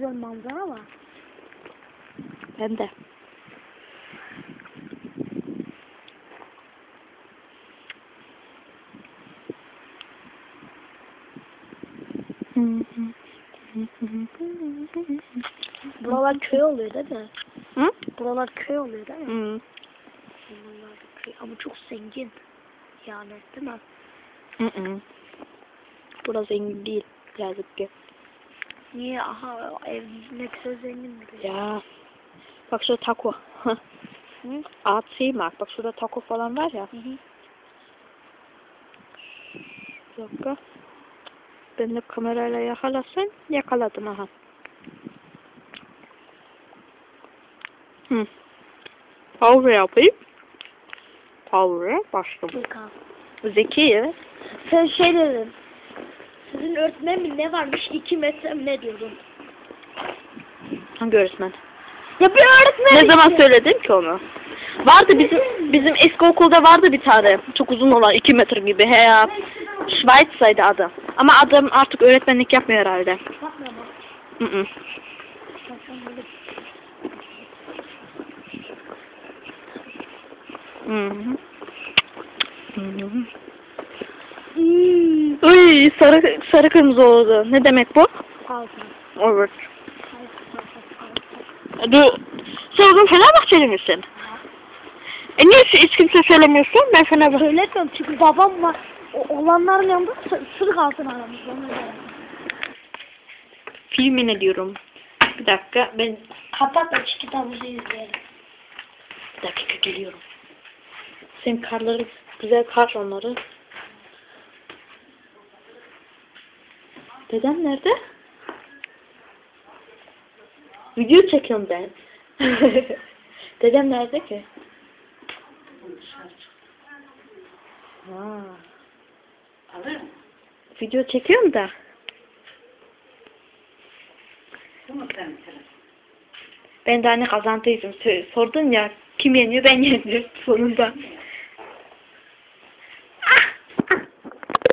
güzel manzara var. Ben de. Buralar köy oluyor değil mi? Hı? Buralar köy oluyor değil mi? Hı. Buralar köy ama çok zengin. Yani değil mi? Hı hı. Burası zengin değil. Birazcık ki. Niye? Aha ev ne güzel zengin duruyor. Ya. Bak şurada taco. Hı? Ağaç şey mi? Bak şurada taco falan var ya. Hı hı. Bir dakika. Ben de kamerayla yakalasam yakaladım aha. Hı. Power yapayım. Power'a başladım. Zeki evet. Sen şey dedin. Sizin öğretmen mi ne varmış? iki metre mi ne diyordun? Hangi öğretmen? Ya bir öğretmen Ne zaman söyledim ki onu? Vardı bizim bizim eski okulda vardı bir tane. Çok uzun olan iki metre gibi. He ya. Schweiz'saydı adı. Ama adam artık öğretmenlik yapmıyor herhalde. Bakma bak. Hı hı. Hı hı. Hı hı. Uy sarı sarı kırmızı oldu. Ne demek bu? Altın. Evet. Du sen o zaman Fenerbahçeli misin? E niye hiç kimse söylemiyorsun? Ben Fenerbahçe. Söylemiyorum çünkü babam var. O olanların yanında sı- sır kalsın aramızda. Filmine diyorum. Bir dakika ben Kapat da şu kitabımızı izleyelim. bir dakika geliyorum. Sen karları güzel kar onları. Dedem nerede? Video çekiyorum ben. Dedem nerede ki? Ha. Alır mı? Video çekiyorum da. Ben de anne kazantıydım. Sordun ya kim yeniyor ben yeniyorum sonunda.